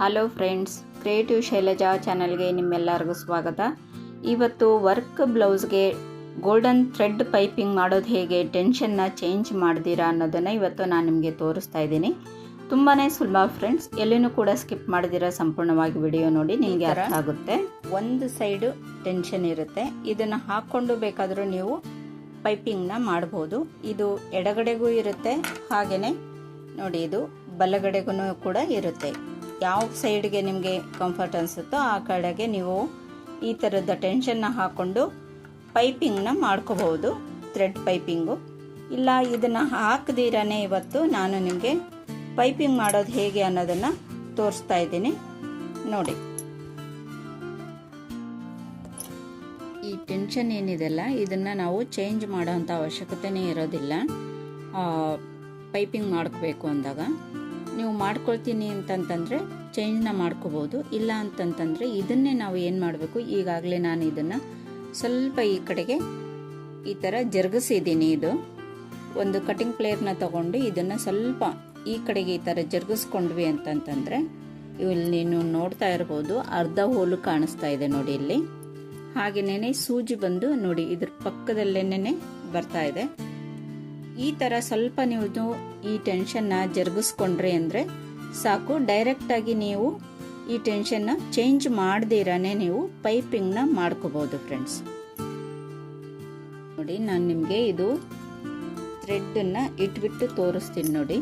Hello friends creative Shailaja ಚಾನಲ್ಗೆ ನಿಮ್ಮೆಲ್ಲರಿಗೂ ಸ್ವಾಗತ. ಇವತ್ತು ವರ್ಕ್ ಬ್ಲೌಸ್ಗೆ ಗೋಲ್ಡನ್ ಥ್ರೆಡ್ ಪೈಪಿಂಗ್ ಮಾಡೋದು ಹೇಗೆ ಟೆನ್ಷನ್ನ ಚೇಂಜ್ ಮಾಡ್ದಿರಾ ಅನ್ನೋದನ್ನು ಇವತ್ತು ನಾನು ನಿಮಗೆ ತೋರಿಸ್ತಾ ಇದ್ದೀನಿ. ತುಂಬಾ ಸುಲಭ ಫ್ರೆಂಡ್ಸ್ ಎಲ್ಲಿನೂ ಕೂಡ ಸ್ಕಿಪ್ ಮಾಡಿದಿರ ಸಂಪೂರ್ಣವಾಗಿ ವಿಡಿಯೋ ನೋಡಿ ನಿಮಗೆ ಅರ್ಥ ಆಗುತ್ತೆ. ಒಂದು ಸೈಡು ಟೆನ್ಷನ್ ಇರುತ್ತೆ. ಇದನ್ನು ಹಾಕ್ಕೊಂಡು ಬೇಕಾದರೂ ನೀವು ಪೈಪಿಂಗ್ನ ಮಾಡ್ಬೋದು. ಇದು ಎಡಗಡೆಗೂ ಇರುತ್ತೆ ಹಾಗೆಯೇ ನೋಡಿ ಇದು ಬಲಗಡೆಗೂ ಕೂಡ ಇರುತ್ತೆ. ಯಾವ ಸೈಡ್ಗೆ ನಿಮಗೆ ಕಂಫರ್ಟ್ ಅನಿಸುತ್ತೋ ಆ ಕಡೆಗೆ ನೀವು ಈ ಥರದ ಟೆನ್ಷನ್ನ ಹಾಕ್ಕೊಂಡು ಪೈಪಿಂಗ್ನ ಮಾಡ್ಕೋಬಹುದು ಥ್ರೆಡ್ ಪೈಪಿಂಗು ಇಲ್ಲ, ಇದನ್ನು ಹಾಕದಿರನೇ ಇವತ್ತು ನಾನು ನಿಮಗೆ ಪೈಪಿಂಗ್ ಮಾಡೋದು ಹೇಗೆ ಅನ್ನೋದನ್ನು ತೋರಿಸ್ತಾ ಇದ್ದೀನಿ. ನೋಡಿ. ಈ ಟೆನ್ಷನ್ ಏನಿದೆಲ್ಲ, ಇದನ್ನು ನಾವು ಚೇಂಜ್ ಮಾಡೋವಂಥ ಅವಶ್ಯಕತೆನೇ ಇರೋದಿಲ್ಲ. ಪೈಪಿಂಗ್ ಮಾಡ್ಕೋಬೇಕು ಅಂದಾಗ. ನೀವು ಮಾಡ್ಕೊಳ್ತೀನಿ ಅಂತಂತಂದರೆ ಚೇಂಜ್ನ ಮಾಡ್ಕೋಬೋದು. ಇಲ್ಲ ಅಂತಂತಂದರೆ ಇದನ್ನೇ ನಾವು ಏನು ಮಾಡಬೇಕು? ಈಗಾಗಲೇ ನಾನು ಇದನ್ನು ಸ್ವಲ್ಪ ಈ ಕಡೆಗೆ ಈ ಥರ ಜರುಗಿಸಿದ್ದೀನಿ ಇದು. ಒಂದು ಕಟಿಂಗ್ ಪ್ಲೇಯರ್ನ ತಗೊಂಡು ಇದನ್ನು ಸ್ವಲ್ಪ ಈ ಕಡೆಗೆ ಈ ಥರ ಜರುಗಿಸ್ಕೊಂಡ್ವಿ ಅಂತಂತಂದರೆ ಇಲ್ಲಿ ನೀನು ನೋಡ್ತಾ ಇರ್ಬೋದು, ಅರ್ಧ ಹೋಲು ಕಾಣಿಸ್ತಾ ಇದೆ ನೋಡಿ ಇಲ್ಲಿ. ಹಾಗೆನೇ ಸೂಜಿ ಬಂದು ನೋಡಿ ಇದ್ರ ಪಕ್ಕದಲ್ಲೇನೆ ಬರ್ತಾ ಇದೆ. ಈ ಥರ ಸ್ವಲ್ಪ ನೀವು ಈ ಟೆನ್ಷನ್ನ ಜರುಗಿಸ್ಕೊಂಡ್ರಿ ಅಂದರೆ ಸಾಕು. ಡೈರೆಕ್ಟಾಗಿ ನೀವು ಈ ಟೆನ್ಷನ್ನ ಚೇಂಜ್ ಮಾಡದಿರಾನೆ ನೀವು ಪೈಪಿಂಗ್ನ ಮಾಡ್ಕೋಬೋದು ಫ್ರೆಂಡ್ಸ್ ನೋಡಿ, ನಾನು ನಿಮಗೆ ಇದು ಥ್ರೆಡ್ಡನ್ನು ಇಟ್ಬಿಟ್ಟು ತೋರಿಸ್ತೀನಿ ನೋಡಿ.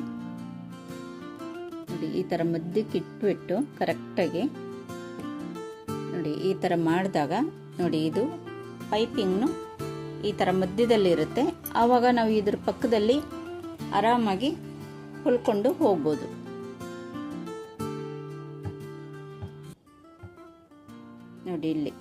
ನೋಡಿ, ಈ ಥರ ಮದ್ದಕ್ಕೆ ಇಟ್ಬಿಟ್ಟು ಕರೆಕ್ಟಾಗಿ ನೋಡಿ, ಈ ಥರ ಮಾಡಿದಾಗ ನೋಡಿ, ಇದು ಪೈಪಿಂಗ್ನು ಈ ಥರ ಮಧ್ಯದಲ್ಲಿರುತ್ತೆ ಆವಾಗ ನಾವು ಇದ್ರ ಪಕ್ಕದಲ್ಲಿ ಆರಾಮಾಗಿ ಹೊಲ್ಕೊಂಡು ಹೋಗ್ಬೋದು. ನೋಡಿ ಇಲ್ಲಿ.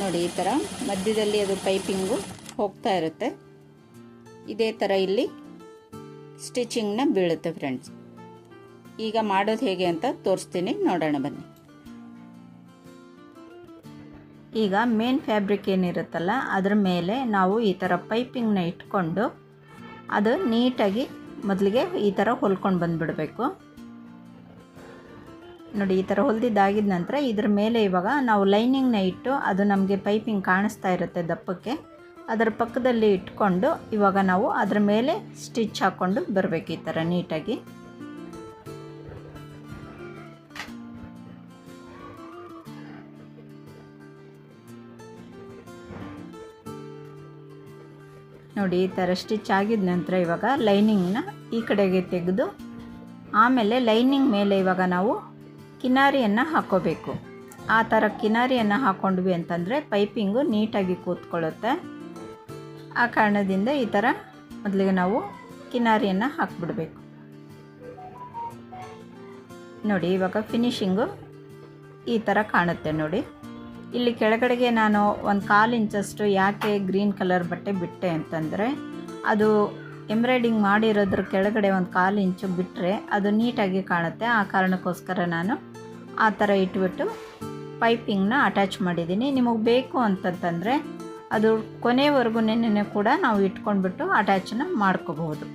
ನೋಡಿ ಈ ಥರ ಮಧ್ಯದಲ್ಲಿ ಅದು ಪೈಪಿಂಗು ಹೋಗ್ತಾ ಇರುತ್ತೆ. ಇದೇ ಥರ ಇಲ್ಲಿ ಸ್ಟಿಚಿಂಗ್ನ ಬೀಳುತ್ತೆ ಫ್ರೆಂಡ್ಸ್ ಈಗ ಮಾಡೋದು ಹೇಗೆ ಅಂತ ತೋರಿಸ್ತೀನಿ. ನೋಡೋಣ ಬನ್ನಿ. ಈಗ ಮೇನ್ ಫ್ಯಾಬ್ರಿಕ್ ಏನಿರುತ್ತಲ್ಲ, ಅದ್ರ ಮೇಲೆ ನಾವು ಈ ಥರ ಪೈಪಿಂಗ್ನ ಇಟ್ಕೊಂಡು ಅದು ನೀಟಾಗಿ ಮೊದಲಿಗೆ ಈ ಥರ ಹೊಲ್ಕೊಂಡು ಬಂದುಬಿಡಬೇಕು. ನೋಡಿ, ಈ ಥರ ಹೊಲ್ದಿದ್ದಾಗಿದ್ದ ನಂತರ ಇದ್ರ ಮೇಲೆ ಇವಾಗ ನಾವು ಲೈನಿಂಗ್ನ ಇಟ್ಟು ಅದು ನಮಗೆ ಪೈಪಿಂಗ್ ಕಾಣಿಸ್ತಾ ಇರುತ್ತೆ ದಪ್ಪಕ್ಕೆ. ಅದರ ಪಕ್ಕದಲ್ಲಿ ಇಟ್ಕೊಂಡು ಇವಾಗ ನಾವು ಅದರ ಮೇಲೆ ಸ್ಟಿಚ್ ಹಾಕ್ಕೊಂಡು ಬರಬೇಕು ಈ ಥರ ನೀಟಾಗಿ. ನೋಡಿ, ಈ ಥರ ಸ್ಟಿಚ್ ಆಗಿದ ನಂತರ ಇವಾಗ ಲೈನಿಂಗ್ನ ಈ ಕಡೆಗೆ ತೆಗೆದು, ಆಮೇಲೆ ಲೈನಿಂಗ್ ಮೇಲೆ ಇವಾಗ ನಾವು ಕಿನಾರಿಯನ್ನು ಹಾಕೋಬೇಕು. ಆ ಥರ ಕಿನಾರಿಯನ್ನು ಹಾಕ್ಕೊಂಡ್ವಿ ಅಂತಂದರೆ ಪೈಪಿಂಗು ನೀಟಾಗಿ ಕೂತ್ಕೊಳ್ಳುತ್ತೆ. ಆ ಕಾರಣದಿಂದ ಈ ಥರ ಮೊದಲಿಗೆ ನಾವು ಕಿನಾರಿಯನ್ನು ಹಾಕ್ಬಿಡ್ಬೇಕು. ನೋಡಿ, ಇವಾಗ ಫಿನಿಶಿಂಗು ಈ ಥರ ಕಾಣುತ್ತೆ ನೋಡಿ. ಇಲ್ಲಿ ಕೆಳಗಡೆಗೆ ನಾನು ಒಂದು ಕಾಲು ಇಂಚಷ್ಟು ಯಾಕೆ ಗ್ರೀನ್ ಕಲರ್ ಬಟ್ಟೆ ಬಿಟ್ಟೆ ಅಂತಂದರೆ, ಅದು ಎಂಬ್ರಾಯ್ಡಿಂಗ್ ಮಾಡಿರೋದ್ರ ಕೆಳಗಡೆ ಒಂದು ಕಾಲು ಇಂಚು ಬಿಟ್ಟರೆ ಅದು ನೀಟಾಗಿ ಕಾಣುತ್ತೆ. ಆ ಕಾರಣಕ್ಕೋಸ್ಕರ ನಾನು ಆ ಥರ ಇಟ್ಬಿಟ್ಟು ಪೈಪಿಂಗ್ನ ಅಟ್ಯಾಚ್ ಮಾಡಿದ್ದೀನಿ. ನಿಮಗೆ ಬೇಕು ಅಂತಂತಂದರೆ, ಅದು ಕೊನೆವರೆಗೂ ಕೂಡ ನಾವು ಇಟ್ಕೊಂಡ್ಬಿಟ್ಟು ಅಟ್ಯಾಚನ್ನ ಮಾಡ್ಕೋಬಹುದು.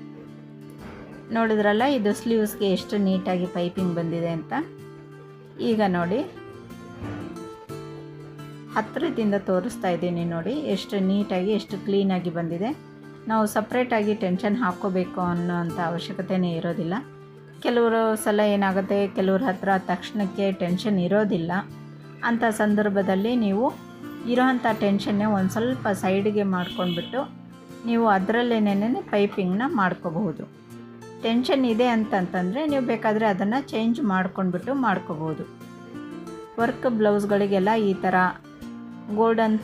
ನೋಡಿದ್ರಲ್ಲ, ಇದು ಸ್ಲೀವ್ಸ್ಗೆ ಎಷ್ಟು ನೀಟಾಗಿ ಪೈಪಿಂಗ್ ಬಂದಿದೆ ಅಂತ. ಈಗ ನೋಡಿ. ಹತ್ತಿರದಿಂದ ತೋರಿಸ್ತಾ ಇದ್ದೀನಿ ನೋಡಿ. ಎಷ್ಟು ನೀಟಾಗಿ, ಎಷ್ಟು ಕ್ಲೀನಾಗಿ ಬಂದಿದೆ. ನಾವು ಸಪ್ರೇಟಾಗಿ ಟೆನ್ಷನ್ ಹಾಕ್ಕೋಬೇಕು ಅನ್ನೋ ಅಂಥ ಅವಶ್ಯಕತೆಯೇ ಇರೋದಿಲ್ಲ. ಕೆಲವರು ಸಲ ಏನಾಗುತ್ತೆ, ಕೆಲವ್ರ ಹತ್ರ ತಕ್ಷಣಕ್ಕೆ ಟೆನ್ಷನ್ ಇರೋದಿಲ್ಲ. ಅಂಥ ಸಂದರ್ಭದಲ್ಲಿ ನೀವು ಇರೋವಂಥ ಟೆನ್ಷನ್ನೇ ಒಂದು ಸ್ವಲ್ಪ ಸೈಡ್ಗೆ ಮಾಡ್ಕೊಂಡ್ಬಿಟ್ಟು ನೀವು ಅದರಲ್ಲೇನೇ ಪೈಪಿಂಗ್ನ ಮಾಡ್ಕೋಬಹುದು. ಟೆನ್ಷನ್ ಇದೆ ಅಂತಂತಂದರೆ ನೀವು ಬೇಕಾದರೆ ಅದನ್ನು ಚೇಂಜ್ ಮಾಡ್ಕೊಂಡ್ಬಿಟ್ಟು ಮಾಡ್ಕೋಬೋದು ವರ್ಕ್ ಬ್ಲೌಸ್ಗಳಿಗೆಲ್ಲ ಈ ಥರ ಗೋಲ್ಡನ್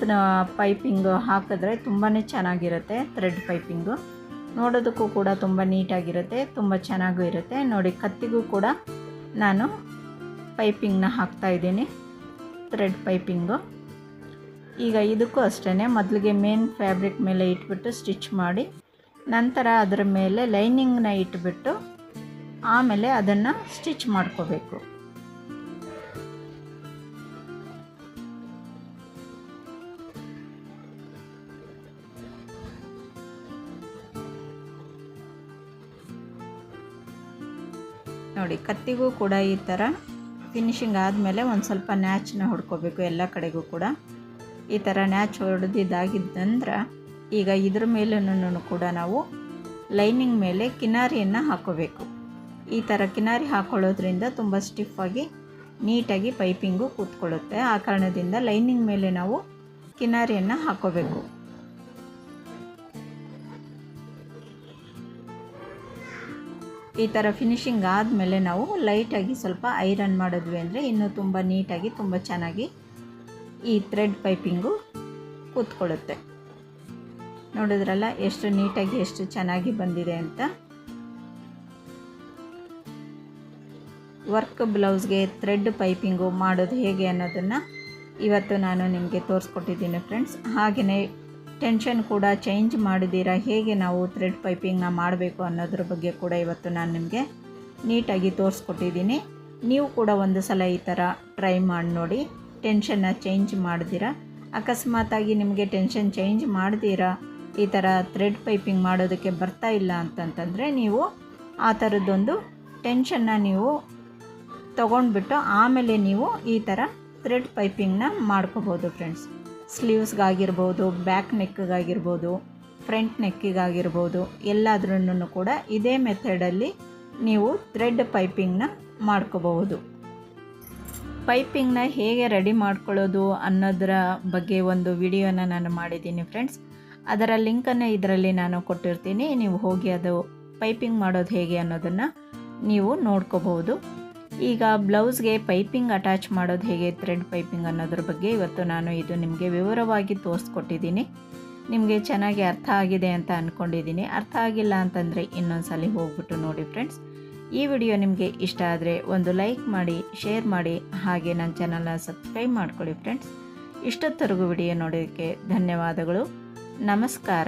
ಪೈಪಿಂಗ್ ಹಾಕಿದ್ರೆ ತುಂಬಾ ಚೆನ್ನಾಗಿರುತ್ತೆ ಥ್ರೆಡ್ ಪೈಪಿಂಗು ನೋಡೋದಕ್ಕೂ ಕೂಡ ತುಂಬ ನೀಟಾಗಿರುತ್ತೆ, ತುಂಬ ಚೆನ್ನಾಗೂ ಇರುತ್ತೆ. ನೋಡಿ, ಕತ್ತಿಗೂ ಕೂಡ ನಾನು ಪೈಪಿಂಗ್ನ ಹಾಕ್ತಾಯಿದ್ದೀನಿ ಥ್ರೆಡ್ ಪೈಪಿಂಗು ಈಗ ಇದಕ್ಕೂ ಅಷ್ಟೇ ಮೊದಲಿಗೆ ಮೇನ್ ಫ್ಯಾಬ್ರಿಕ್ ಮೇಲೆ ಇಟ್ಬಿಟ್ಟು ಸ್ಟಿಚ್ ಮಾಡಿ, ನಂತರ ಅದರ ಮೇಲೆ ಲೈನಿಂಗ್ನ ಇಟ್ಬಿಟ್ಟು ಆಮೇಲೆ ಅದನ್ನು ಸ್ಟಿಚ್ ಮಾಡ್ಕೋಬೇಕು. ನೋಡಿ, ಕತ್ತಿಗೂ ಕೂಡ ಈ ಥರ ಫಿನಿಶಿಂಗ್ ಆದಮೇಲೆ ಒಂದು ಸ್ವಲ್ಪ ನ್ಯಾಚನ್ನ ಹೊಡ್ಕೋಬೇಕು ಎಲ್ಲ ಕಡೆಗೂ ಕೂಡ. ಈ ಥರ ನ್ಯಾಚ್ ಹೊಡೆದಿದ್ದಾಗಿದ್ದಂದ್ರೆ ಈಗ ಇದ್ರ ಮೇಲೂ ಕೂಡ ನಾವು ಲೈನಿಂಗ್ ಮೇಲೆ ಕಿನಾರಿಯನ್ನು ಹಾಕೋಬೇಕು. ಈ ಥರ ಕಿನಾರಿ ಹಾಕೊಳ್ಳೋದ್ರಿಂದ ತುಂಬ ಸ್ಟಿಫಾಗಿ ನೀಟಾಗಿ ಪೈಪಿಂಗು ಕೂತ್ಕೊಳ್ಳುತ್ತೆ. ಆ ಕಾರಣದಿಂದ ಲೈನಿಂಗ್ ಮೇಲೆ ನಾವು ಕಿನಾರಿಯನ್ನು ಹಾಕೋಬೇಕು. ಈ ಥರ ಫಿನಿಶಿಂಗ್ ಆದಮೇಲೆ ನಾವು ಲೈಟಾಗಿ ಸ್ವಲ್ಪ ಐರನ್ ಮಾಡಿದ್ವಿ ಅಂದರೆ ಇನ್ನೂ ತುಂಬ ನೀಟಾಗಿ, ತುಂಬ ಚೆನ್ನಾಗಿ ಈ ಥ್ರೆಡ್ ಪೈಪಿಂಗು ಕೂತ್ಕೊಳ್ಳುತ್ತೆ. ನೋಡಿದ್ರಲ್ಲ ಎಷ್ಟು ನೀಟಾಗಿ, ಎಷ್ಟು ಚೆನ್ನಾಗಿ ಬಂದಿದೆ ಅಂತ. ವರ್ಕ್ ಬ್ಲೌಸ್ಗೆ ಥ್ರೆಡ್ ಪೈಪಿಂಗು ಮಾಡೋದು ಹೇಗೆ ಅನ್ನೋದನ್ನು ಇವತ್ತು ನಾನು ನಿಮಗೆ ತೋರಿಸ್ಕೊಟ್ಟಿದ್ದೀನಿ ಫ್ರೆಂಡ್ಸ್ ಹಾಗೆಯೇ ಟೆನ್ಷನ್ ಕೂಡ ಚೇಂಜ್ ಮಾಡಿದ್ದೀರಾ? ಹೇಗೆ ನಾವು ಥ್ರೆಡ್ ಪೈಪಿಂಗ್ನ ಮಾಡಬೇಕು ಅನ್ನೋದ್ರ ಬಗ್ಗೆ ಕೂಡ ಇವತ್ತು ನಾನು ನಿಮಗೆ ನೀಟಾಗಿ ತೋರಿಸ್ಕೊಟ್ಟಿದ್ದೀನಿ. ನೀವು ಕೂಡ ಒಂದು ಸಲ ಈ ಥರ ಟ್ರೈ ಮಾಡಿ ನೋಡಿ. ಟೆನ್ಷನ್ನ ಚೇಂಜ್ ಮಾಡ್ದಿರಾ ಅಕಸ್ಮಾತಾಗಿ ನಿಮಗೆ ಟೆನ್ಷನ್ ಚೇಂಜ್ ಮಾಡ್ದಿರಾ ಈ ಥರ ಥ್ರೆಡ್ ಪೈಪಿಂಗ್ ಮಾಡೋದಕ್ಕೆ ಬರ್ತಾ ಇಲ್ಲ ಅಂತಂತಂದರೆ ನೀವು ಆ ಥರದ್ದೊಂದು ಟೆನ್ಷನ್ನ ನೀವು ತೊಗೊಂಡ್ಬಿಟ್ಟು ಆಮೇಲೆ ನೀವು ಈ ಥರ ಥ್ರೆಡ್ ಪೈಪಿಂಗ್ನ ಮಾಡ್ಕೋಬೋದು ಫ್ರೆಂಡ್ಸ್. ಸ್ಲೀವ್ಸ್ಗಾಗಿರ್ಬೋದು, ಬ್ಯಾಕ್ ನೆಕ್ಗಾಗಿರ್ಬೋದು, ಫ್ರಂಟ್ ನೆಕ್ಕಿಗಾಗಿರ್ಬೋದು ಎಲ್ಲಾದ್ರೂ ಕೂಡ ಇದೇ ಮೆಥಡಲ್ಲಿ ನೀವು ಥ್ರೆಡ್ ಪೈಪಿಂಗ್ನ ಮಾಡ್ಕೋಬಹುದು. ಪೈಪಿಂಗ್ನ ಹೇಗೆ ರೆಡಿ ಮಾಡ್ಕೊಳ್ಳೋದು ಅನ್ನೋದರ ಬಗ್ಗೆ ಒಂದು ವಿಡಿಯೋನ ನಾನು ಮಾಡಿದ್ದೀನಿ ಫ್ರೆಂಡ್ಸ್. ಅದರ ಲಿಂಕನ್ನು ಇದರಲ್ಲಿ ನಾನು ಕೊಟ್ಟಿರ್ತೀನಿ. ನೀವು ಹೋಗಿ ಅದು ಪೈಪಿಂಗ್ ಮಾಡೋದು ಹೇಗೆ ಅನ್ನೋದನ್ನು ನೀವು ನೋಡ್ಕೋಬಹುದು. ಈಗ ಬ್ಲೌಸ್ಗೆ ಪೈಪಿಂಗ್ ಅಟ್ಯಾಚ್ ಮಾಡೋದು ಹೇಗೆ, ಥ್ರೆಡ್ ಪೈಪಿಂಗ್ ಅನ್ನೋದ್ರ ಬಗ್ಗೆ ಇವತ್ತು ನಾನು ಇದು ನಿಮಗೆ ವಿವರವಾಗಿ ತೋರಿಸ್ಕೊಟ್ಟಿದ್ದೀನಿ. ನಿಮಗೆ ಚೆನ್ನಾಗಿ ಅರ್ಥ ಆಗಿದೆ ಅಂತ ಅಂದ್ಕೊಂಡಿದ್ದೀನಿ ಅರ್ಥ ಆಗಿಲ್ಲ ಅಂತಂದರೆ ಇನ್ನೊಂದು ಸಲ ಹೋಗ್ಬಿಟ್ಟು ನೋಡಿ ಫ್ರೆಂಡ್ಸ್. ಈ ವಿಡಿಯೋ ನಿಮಗೆ ಇಷ್ಟ ಆದರೆ ಒಂದು ಲೈಕ್ ಮಾಡಿ, ಶೇರ್ ಮಾಡಿ, ಹಾಗೆ ನನ್ನ ಚಾನಲ್ನ ಸಬ್ಸ್ಕ್ರೈಬ್ ಮಾಡ್ಕೊಳ್ಳಿ ಫ್ರೆಂಡ್ಸ್. ಇಷ್ಟೊತ್ತರೆಗೂ ವಿಡಿಯೋ ನೋಡೋದಕ್ಕೆ ಧನ್ಯವಾದಗಳು. ನಮಸ್ಕಾರ.